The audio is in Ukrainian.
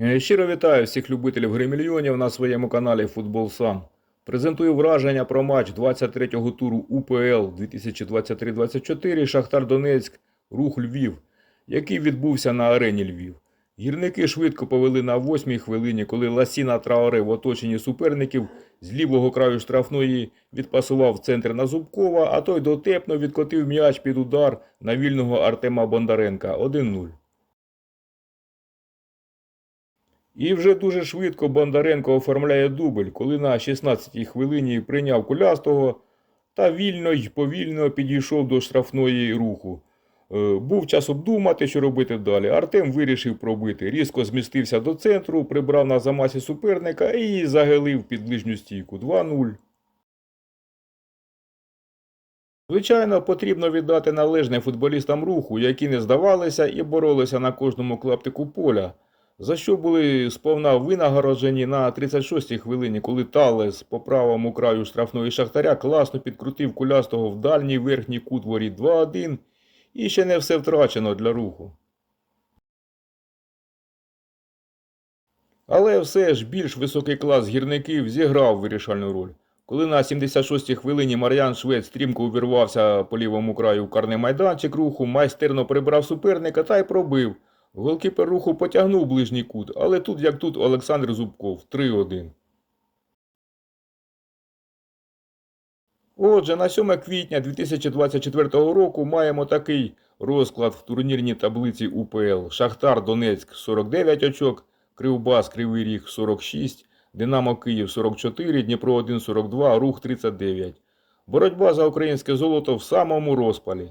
Е, Щиро вітаю всіх любителів гри мільйонів на своєму каналі Футбол Сам. Презентую враження про матч 23-го туру УПЛ 2023-24 Шахтар Донецьк Рух Львів, який відбувся на арені Львів. Гірники швидко повели на восьмій хвилині, коли Ласіна Траоре в оточенні суперників з лівого краю штрафної відпасував центр на Зубкова, а той дотепно відкотив м'яч під удар на вільного Артема Бондаренка 1-0. І вже дуже швидко Бондаренко оформляє дубль, коли на 16-й хвилині прийняв кулястого та вільно й повільно підійшов до штрафної руху. Е, Був час обдумати, що робити далі. Артем вирішив пробити, різко змістився до центру, прибрав на замасі суперника і загелив під ближню стійку 2-0. Звичайно, потрібно віддати належне футболістам руху, які не здавалися і боролися на кожному клаптику поля, за що були сповна винагороджені на 36-й хвилині, коли Талес по правому краю штрафної шахтаря класно підкрутив кулястого в дальній верхній кут воріт 2-1, і ще не все втрачено для руху. Але все ж більш високий клас гірників зіграв вирішальну роль. Коли на 76-й хвилині Мар'ян Швець стрімко увірвався по лівому краю в карний майданчик руху, майстерно прибрав суперника та й пробив. Голкіпер руху потягнув ближній кут, але тут як тут Олександр Зубков 3-1. Отже, на 7 квітня 2024 року маємо такий розклад в турнірній таблиці УПЛ. Шахтар Донецьк 49 очок, Кривбас Кривий Ріг 46, Динамо Київ 44, Дніпро 1 42, Рух 39. Боротьба за українське золото в самому розпалі.